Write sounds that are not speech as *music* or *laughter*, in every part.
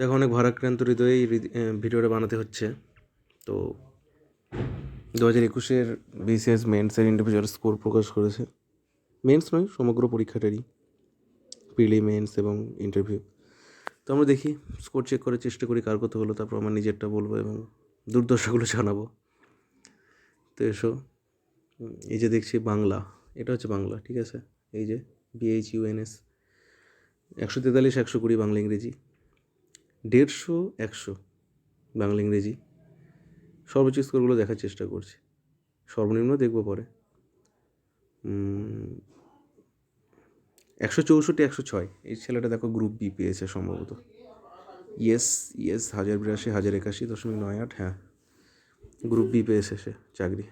দেখো অনেক ভারাক্রান্ত হৃদয়ে এই ভিডিওটা বানাতে হচ্ছে। তো দু হাজার একুশের বিসিএস মেন্সের ইন্ডিভিজুয়াল স্কোর প্রকাশ করেছে। মেন্স নয়, সমগ্র পরীক্ষাটারই প্রিলি মেন্স এবং ইন্টারভিউ তো আমরা দেখি স্কোর চেক করার চেষ্টা করি কার কত হলো, তারপর আমার নিজেরটা বলব এবং দুর্দশাগুলো জানাব। তো এসো এই যে দেখছি বাংলা, এটা হচ্ছে বাংলা, ঠিক আছে? এই যে বিএইচ ইউএনএস একশো তেতাল্লিশ, একশো কুড়ি বাংলা ইংরেজি। দেড়শো, একশো বাংলা ইংরেজি। সর্বোচ্চ স্কোরগুলো দেখার চেষ্টা করছি। সর্বনিম্ন দেখব পরে। একশো চৌষট্টি, একশো ছয়। এই ছেলেটা দেখো গ্রুপ বি পেয়েছে সম্ভবত। ইয়েস ইয়েস হাজার বিরাশি, হাজার একাশি, দশমিক নয় আট হ্যাঁ। গ্রুপ বি পেয়েছে সে, চাকরি।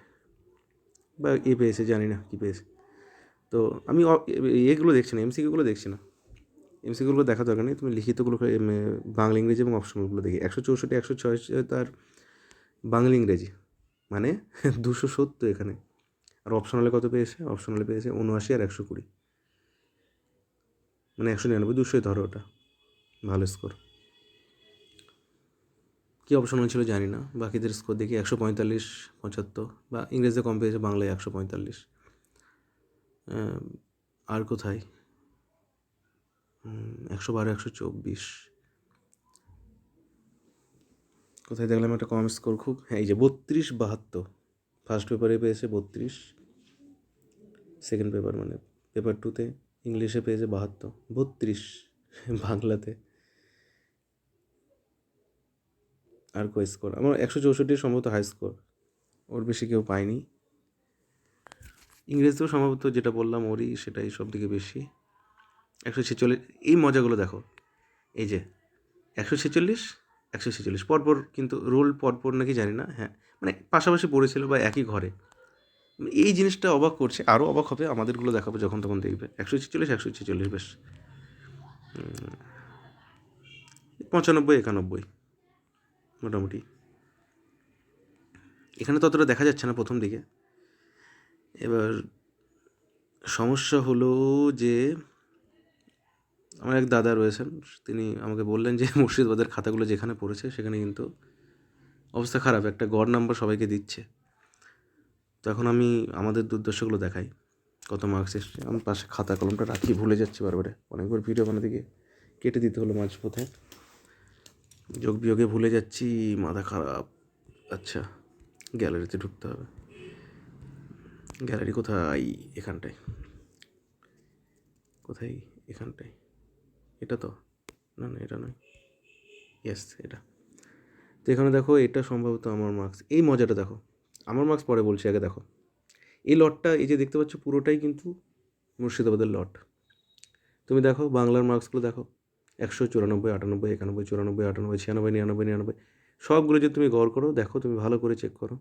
বা এ পেয়েছে, জানি না কী পেয়েছে। তো আমি এগুলো দেখছি না এমসিকিউগুলো দেখছি না। এমসিকিউগুলো দেখা দরকার নেই। তুমি লিখিতগুলো বাংলা, ইংরেজি এবং অপশনালগুলো দেখি। একশো চৌষট্টি, একশো ছয় তার বাংলা, ইংরেজি। মানে *laughs* দুশো সত্তর এখানে। আর অপশনালে কত পেয়েছে? অপশনালে পেয়েছে উনআশি আর একশো কুড়ি। মানে একশো নিরানব্বই, দুশোই ধরো ওটা। ভালো স্কোর কী অপশনাল ছিল জানি না। বাকিদের স্কোর দেখি একশো পঁয়তাল্লিশ, পঁচাত্তর। বা ইংরেজিতে কম পেয়েছে বাংলায় একশো পঁয়তাল্লিশ। আর কোথায়? একশো বারো, একশো চব্বিশ। কোথায় দেখলাম একটা কম স্কোর খুব? হ্যাঁ এই যে বত্রিশ বাহাত্তর। ফার্স্ট পেপারে পেয়েছে বত্রিশ। সেকেন্ড পেপার মানে পেপার টুতে ইংলিশে পেয়েছে বাহাত্তর। বত্রিশ বাংলাতে। আর কো স্কোর আমার একশো চৌষট্টি সম্ভবত হাই স্কোর ওর বেশি কেউ পায়নি। ইংরেজিতেও সম্ভবত যেটা বললাম ওরই সেটাই সব থেকে বেশি। একশো ছেচল্লিশ, এই মজাগুলো দেখো। এই যে, একশো ছেচল্লিশ একশো ছেচল্লিশ। পরপর কিন্তু রোল পরপর নাকি জানি না হ্যাঁ। মানে পাশাপাশি পড়েছিল বা একই ঘরে। এই জিনিসটা অবাক করছে আরও অবাক হবে আমাদেরগুলো দেখাবো যখন তখন দেখবে। একশো ছেচল্লিশ একশো ছেচল্লিশ, বেশ। পঁচানব্বই, একানব্বই, মোটামুটি। এখানে ততটা দেখা যাচ্ছে না প্রথম দিকে। এবার সমস্যা হলো যে আমার এক দাদা রয়েছেন, তিনি আমাকে বললেন যে *laughs* মুর্শিদাবাদের খাতাগুলো যেখানে পড়েছে সেখানে কিন্তু অবস্থা খারাপ, একটা গড় নাম্বার সবাইকে দিচ্ছে। তো এখন আমি আমাদের দুর্দশাগুলো দেখাই, কত মার্কস এসছে। আমি পাশে খাতা কলমটা রাখি, ভুলে যাচ্ছি বারবারে। অনেকবার ভিডিও বানাতে গিয়ে কেটে দিতে হলো মাঝপথে যোগ বিয়োগে ভুলে যাচ্ছি, মাথা খারাপ। আচ্ছা গ্যালারিতে ঢুকতে হবে। গ্যালারি কোথায়? এখানটায়। কোথায়? এখানটায়। এটা তো? না না, এটা নয়। ইয়েস এটা। তো এখানে দেখো, এটা সম্ভবত আমার মার্কস এই মজাটা দেখো। আমার মার্কস পরে বলছি, আগে দেখো। এই লটটা, এই যে দেখতে পাচ্ছ, পুরোটাই কিন্তু মুর্শিদাবাদের লট। তুমি দেখো, বাংলার মার্কসগুলো দেখো। একশো চুরানব্বই, আটানব্বই, একানব্বই, চুরানব্বই, আটানব্বই, ছিয়ানব্বই, নিরানব্বই নিরানব্বই। সবগুলো যদি তুমি গড় করো, দেখো, তুমি ভালো করে চেক করো।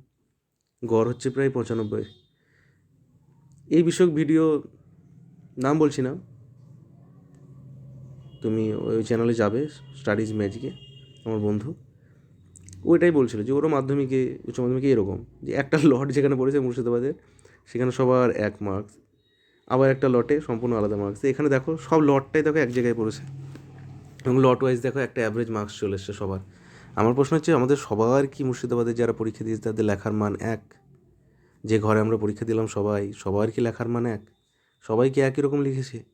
গড় হচ্ছে প্রায় পঁচানব্বই। এই বিষয়ক ভিডিও নাম বলছি না। তুমি ওই চ্যানেলে যাবে স্টাডিজ ম্যাজিকে আমার বন্ধু। ওইটাই বলছিল যে, ওরও মাধ্যমিকে, উচ্চ মাধ্যমিকে এরকম, যে একটা লট যেখানে পড়েছে মুর্শিদাবাদের, সেখানে সবার এক মার্কস আবার একটা লটে সম্পূর্ণ আলাদা মার্কস এখানে দেখো, সব লটটাই দেখো এক জায়গায় পড়েছে। এবং লট ওয়াইজ দেখো একটা অ্যাভারেজ মার্কস চলে এসছে সবার। আমার প্রশ্ন হচ্ছে, আমাদের সবার কি মুর্শিদাবাদের যারা পরীক্ষা দিয়েছে, তাদের লেখার মান এক? যে ঘরে আমরা পরীক্ষা দিলাম সবাই, সবার কি লেখার মান এক? সবাই কি একই রকম লিখেছে?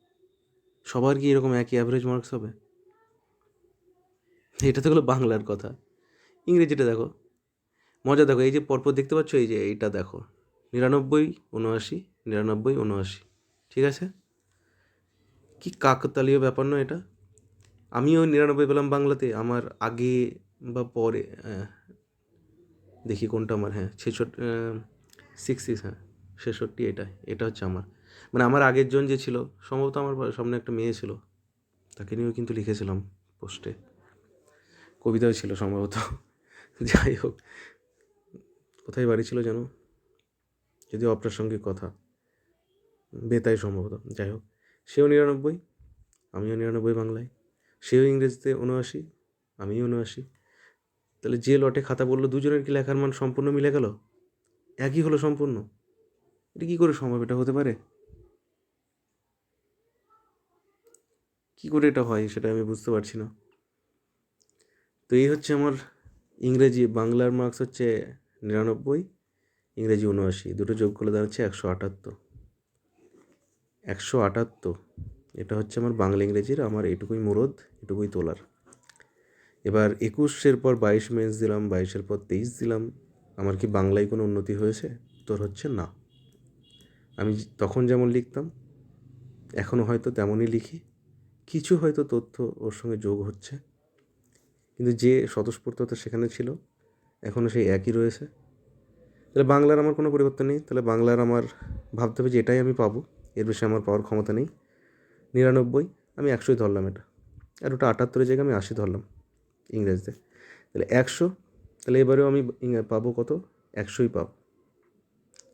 সবার কি এরকম একই অ্যাভারেজ মার্কস হবে? এটা তো হলো বাংলার কথা। ইংরেজিটা দেখো। মজা দেখো, এই যে পরপর দেখতে পাচ্ছ, এই যে এইটা দেখো। নিরানব্বই, উনআশি নিরানব্বই, উনআশি। ঠিক আছে? কি কাকতালীয় ব্যাপার নয় এটা। আমিও নিরানব্বই পেলাম বাংলাতে, আমার আগে বা পরে দেখি কোনটা আমার হ্যাঁ ছেষট্টি সিক্স সিক্স হ্যাঁ ছেষট্টি এটা এটা হচ্ছে আমার। মানে আমার আগের জন যে ছিল, সম্ভবত আমার সামনে একটা মেয়ে ছিল। তাকে নিয়েও কিন্তু লিখেছিলাম পোস্টে কবিতাও ছিল সম্ভবত। *laughs* যাই হোক, কোথায় বাড়ি ছিল যেন? যদি অপ্রাসঙ্গিক কথা। বেতাই সম্ভবত, যাই হোক। সেও নিরানব্বই, আমিও নিরানব্বই বাংলায়। সেও ইংরেজিতে উনআশি আমিও উনআশি তাহলে যে লটে খাতা বলল, দুজনের কি লেখার মান সম্পূর্ণ মিলে গেল? একই হলো সম্পূর্ণ? এটা কী করে সম্ভব? এটা হতে পারে? কী করে এটা হয় সেটা আমি বুঝতে পারছি না। তো এই হচ্ছে আমার ইংরেজি, বাংলার মার্কস হচ্ছে নিরানব্বই, ইংরেজি উনআশি। দুটো যোগ করলে দাঁড়াচ্ছে একশো আটাত্তর। একশো আটাত্তর, এটা হচ্ছে আমার বাংলা ইংরেজির, আমার এটুকুই মুরদ, এটুকুই তোলার। এবার একুশের পর বাইশ মেন্স দিলাম, বাইশের পর তেইশ দিলাম। আমার কি বাংলায় কোনো উন্নতি হয়েছে? তোর হচ্ছে না। আমি তখন যেমন লিখতাম এখনও হয়তো তেমনই লিখি। কিছু হয়তো তথ্য ওর সঙ্গে যোগ হচ্ছে। কিন্তু যে স্বতঃস্ফূর্ততা সেখানে ছিল এখনও সেই একই রয়েছে। তাহলে বাংলার আমার কোনো পরিবর্তন নেই। তাহলে বাংলার আমার ভাবতে হবে যে এটাই আমি পাবো। এর বেশি আমার পাওয়ার ক্ষমতা নেই। নিরানব্বই, আমি একশোই ধরলাম এটা। আর ওটা আটাত্তরের জায়গায় আমি আশি ধরলাম ইংরেজিতে তাহলে একশো, তাহলে এবারেও আমি পাবো কত? একশোই পাবো।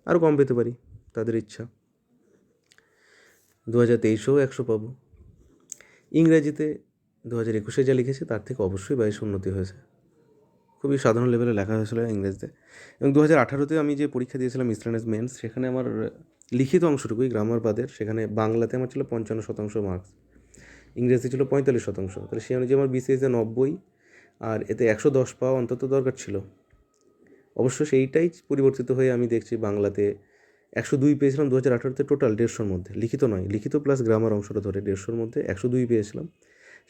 আরও কম পেতে পারি, তাদের ইচ্ছা। দু হাজার তেইশেও একশো পাবো। ইংরেজিতে দু হাজার একুশে যা লিখেছে তার থেকে অবশ্যই বাইশ উন্নতি হয়েছে। খুবই সাধারণ লেভেলে লেখা হয়েছিল ইংরেজিতে। এবং দু হাজার আঠারোতে আমি যে পরীক্ষা দিয়েছিলাম মিসলেনাস মেন্স সেখানে আমার লিখিত অংশটুকুই গ্রামার বাদের, সেখানে বাংলাতে আমার ছিল পঞ্চান্ন শতাংশ মার্কস ইংরেজি ছিল পঁয়তাল্লিশ শতাংশ। তাহলে সেই অনুযায়ী আমার বিসিএসে নব্বই, আর এতে একশো দশ পাওয়া অন্তত দরকার ছিল। অবশ্য সেইটাই পরিবর্তিত হয়ে আমি দেখছি বাংলাতে একশো দুই পেয়েছিলাম দু হাজার আঠারোতে টোটাল দেড়শোর মধ্যে। লিখিত নয়, লিখিত প্লাস গ্রামার অংশটা ধরে দেড়শোর মধ্যে একশো দুই পেয়েছিলাম।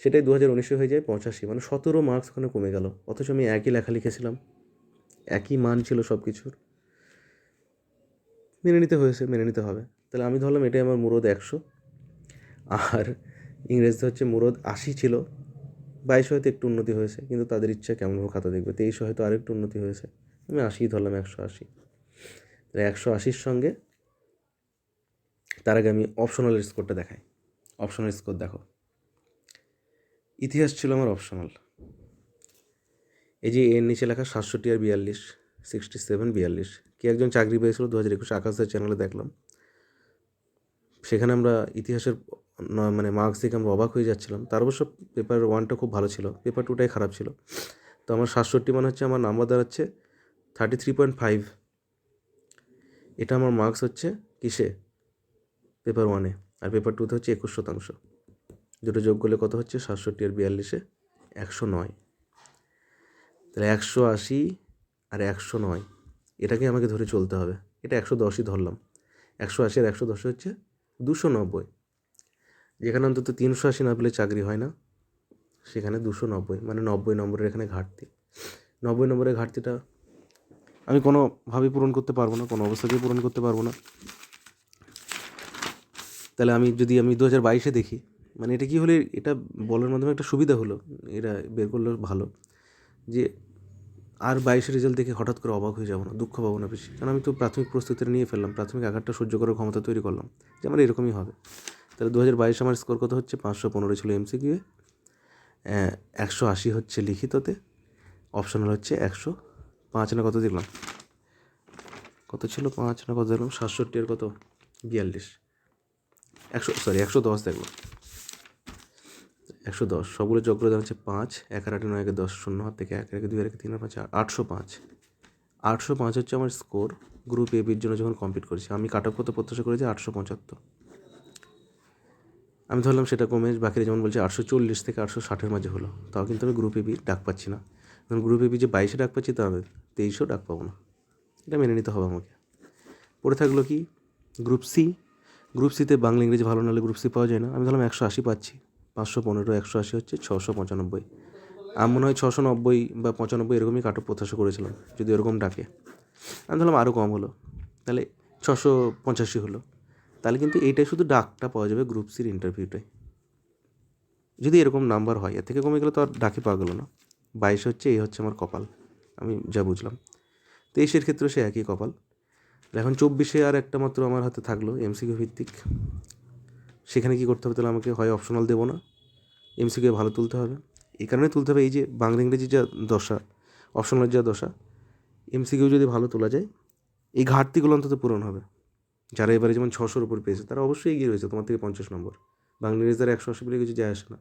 সেটাই দু হাজার উনিশে হয়ে যায় পঁচাশি মানে সতেরো মার্কস ওখানে কমে গেল। অথচ আমি একই লেখা লিখেছিলাম। একই মান ছিল সব কিছুর মেনে নিতে হয়েছে, মেনে নিতে হবে। তাহলে আমি ধরলাম এটাই আমার মুরদ একশো। আর ইংরেজিতে হচ্ছে মুরদ আশি ছিল। বাইশে হয়তো একটু উন্নতি হয়েছে, কিন্তু তাদের ইচ্ছা কেমনভাবে খাতা দেখবে। তেইশে হয়তো আরেকটু উন্নতি হয়েছে। আমি আশিই ধরলাম, একশো আশি। তাহলে একশো আশির সঙ্গে তার আগে আমি অপশনাল স্কোরটা দেখাই। অপশনাল স্কোর দেখো। ইতিহাস ছিল আমার অপশনাল এই যে এর নিচে লেখা সাতষট্টি আর বিয়াল্লিশ সিক্সটি সেভেন বিয়াল্লিশ। কি একজন চাকরি পেয়েছিল দু হাজার একুশে আকাশের চ্যানেলে দেখলাম। সেখানে আমরা ইতিহাসের মানে মার্কস দেখে আমরা অবাক হয়ে যাচ্ছিলাম। তার অবশ্য পেপার ওয়ানটা খুব ভালো ছিল পেপার টুটাই খারাপ ছিল। তো আমার সাতষট্টি মানে হচ্ছে আমার নাম্বার দাঁড়াচ্ছে থার্টি থ্রি পয়েন্ট ফাইভ এটা আমার মার্কস হচ্ছে কিসে? পেপার ওয়ানে আর পেপার টুতে হচ্ছে একুশ শতাংশ। দুটো যোগ করলে কত হচ্ছে? সাতষট্টি আর বিয়াল্লিশে একশো নয়। তাহলে একশো আশি আর একশো নয়। এটাকে আমাকে ধরে চলতে হবে। এটা একশো দশই ধরলাম। একশো আশি আর একশো দশ হচ্ছে দুশো নব্বই। যেখানে অন্তত তিনশো আশি না পেলে চাকরি হয় না, সেখানে দুশো নব্বই। মানে নব্বই নম্বরের এখানে ঘাটতি। নব্বই নম্বরের ঘাটতিটা আমি কোনোভাবেই পূরণ করতে পারব না, কোনো অবস্থাতেই পূরণ করতে পারব না। তাহলে আমি যদি আমি দু হাজার বাইশে দেখি মানে এটা কি হলে এটা বলার মাধ্যমে একটা সুবিধা হলো, এটা বের করলে ভালো। যে আর বাইশের রেজাল্ট দেখে হঠাৎ করে অবাক হয়ে যাব না, দুঃখ পাবো না বেশি। কারণ আমি তো প্রাথমিক প্রস্তুতিটা নিয়ে ফেললাম, প্রাথমিক আঘাতটা সহ্য করার ক্ষমতা তৈরি করলাম। যে আমার এরকমই হবে। তাহলে দু হাজার বাইশে আমার স্কোর কত হচ্ছে? পাঁচশো পনেরো ছিল এমসিকিউয়ে একশো আশি হচ্ছে লিখিততে অপশনাল হচ্ছে একশো পাঁচ না কত দিলাম? কত ছিল পাঁচ না কত দিলাম? সাতষট্টি আর কত? বিয়াল্লিশ। একশো সরি একশো দশ দেখলাম একশো দশ। সবগুলো দেওয়া হচ্ছে পাঁচ। এক আর আটে নয় একে দশ শূন্য হাত থেকে এক, একে দুই, একে তিন পাঁচ, আট- আটশো পাঁচ। আটশো পাঁচ হচ্ছে আমার স্কোর গ্রুপ এ বির জন্য যখন কমপ্লিট করেছি। আমি কাট অফ করতে প্রত্যাশা করেছি আটশো পঁচাত্তর। আমি ধরলাম সেটা কমে, বাকিরা যেমন বলছে আটশো চল্লিশ থেকে আটশো ষাটের মাঝে হলো। তাও কিন্তু আমি গ্রুপ এ বি ডাক পাচ্ছি না। কারণ গ্রুপ এ বি যে বাইশে ডাক পাচ্ছি তা আমি তেইশেও ডাক পাবো না। এটা মেনে নিতে হবে আমাকে। পড়ে থাকল কি? গ্রুপ সি গ্রুপ সিতে বাংলা, ইংরেজি ভালো নাহলে গ্রুপ সি পাওয়া যায় না। আমি ধরলাম একশো আশি পাচ্ছি। পাঁচশো পনেরো, একশো আশি হচ্ছে ছশো পঁচানব্বই। আমি মনে হয় ছশো নব্বই বা পঁচানব্বই এরকমই কাটো প্রত্যাশা করেছিলাম, যদি এরকম ডাকে। আমি ধরলাম আরও কম হলো। তাহলে ছশো পঁচাশি হলো। তাহলে কিন্তু এইটাই শুধু ডাকটা পাওয়া যাবে গ্রুপ সির ইন্টারভিউটাই যদি এরকম নাম্বার হয়, এর থেকে কমে গেলে তো আর ডাকে পাওয়া গেলো না। বাইশ হচ্ছে, এই হচ্ছে আমার কপাল। আমি যা বুঝলাম। তেইশের ক্ষেত্রেও সে একই কপাল। এখন চব্বিশে আর একটা মাত্র আমার হাতে থাকল এমসিকিউ ভিত্তিক। সেখানে কী করতে হবে? তাহলে আমাকে হয় অপশনাল দেবো না। এমসিকিউ ভালো তুলতে হবে। এই কারণে তুলতে হবে, এই যে বাংলা ইংরেজির যা দশা অপশনালের যা দশা এমসিকিউ যদি ভালো তোলা যায়, এই ঘাটতিগুলো অন্তত পূরণ হবে। যারা এবারে যেমন ছশোর উপর পেয়েছে, তারা অবশ্যই এগিয়ে রয়েছে, তোমার থেকে পঞ্চাশ নম্বর। বাংলা ইংরেজি তারা একশো আশি বলে কিছু যায় আসে না।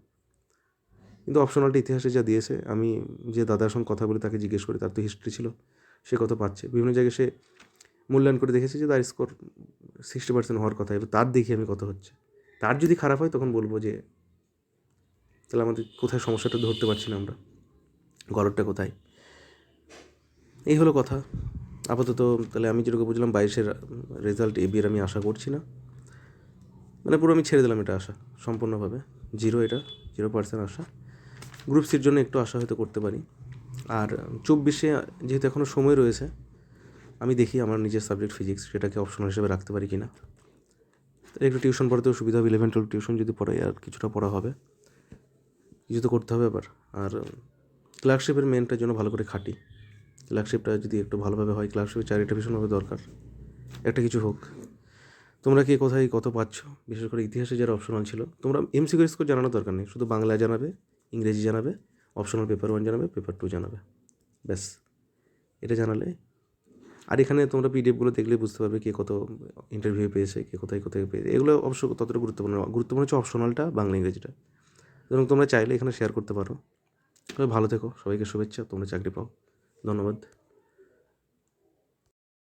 কিন্তু অপশনালটা ইতিহাসে যা দিয়েছে, আমি যে দাদার সঙ্গে কথা বলে তাকে জিজ্ঞেস করি, তার তো হিস্ট্রি ছিল, সে কত পাচ্ছে বিভিন্ন জায়গায় সে মূল্যায়ন করে দেখেছে যে তার স্কোর সিক্সটি পার্সেন্ট হওয়ার কথা, এবার তার দেখি আমি কত হচ্ছে। তার যদি খারাপ হয়, তখন বলব যে, তাহলে আমাদের কোথায় সমস্যাটা ধরতে পারছি না আমরা? গলরটা কোথায়? এই হলো কথা। আপাতত তাহলে আমি যেরকম বুঝলাম, বাইশের রেজাল্ট এ আমি আশা করছি না। মানে পুরো আমি ছেড়ে দিলাম এটা আশা, সম্পূর্ণভাবে। জিরো এটা জিরো পার্সেন্ট আশা। গ্রুপ সির জন্য একটু আশা হয়তো করতে পারি। আর চব্বিশে যেহেতু এখনও সময় রয়েছে, আমি দেখি আমার নিজের সাবজেক্ট ফিজিক্স সেটাকে অপশনাল হিসেবে রাখতে পারি কি না একটু টিউশন পড়াতেও সুবিধা হবে ইলেভেন টুয়েলভ টিউশন যদি পড়াই, আর কিছুটা পড়া হবে। কিছু তো করতে হবে আবার। আর ক্লার্কশিপের মেনটার জন্য ভালো করে খাটি। ক্লার্কশিপটা যদি একটু ভালোভাবে হয় ক্লার্কশিপের চাকরিটা ভীষণভাবে দরকার। একটা কিছু হোক। তোমরা কে কোথায় কত পাচ্ছ? বিশেষ করে ইতিহাসে যারা অপশনাল ছিল, তোমরা এমসিকিউ স্কোর জানানোর দরকার নেই, শুধু বাংলা জানাবে। ইংরেজি জানাবে অপশনাল পেপার ওয়ান জানাবে পেপার টু জানাবে। ব্যাস। এটা জানালে। আর এখানে তোমরা পিডিএফগুলো দেখলে বুঝতে পারবে কে কত ইন্টারভিউ পেয়েছে, কে কোথায় কোথায় পেয়েছে এগুলো অবশ্য ততটা গুরুত্বপূর্ণ গুরুত্বপূর্ণ হচ্ছে অপশনালটা বাংলা ইংরেজিটা। এবং তোমরা চাইলে এখানে শেয়ার করতে পারো। তবে ভালো থেকো, সবাইকে শুভেচ্ছা, তোমরা চাকরি পাও। ধন্যবাদ।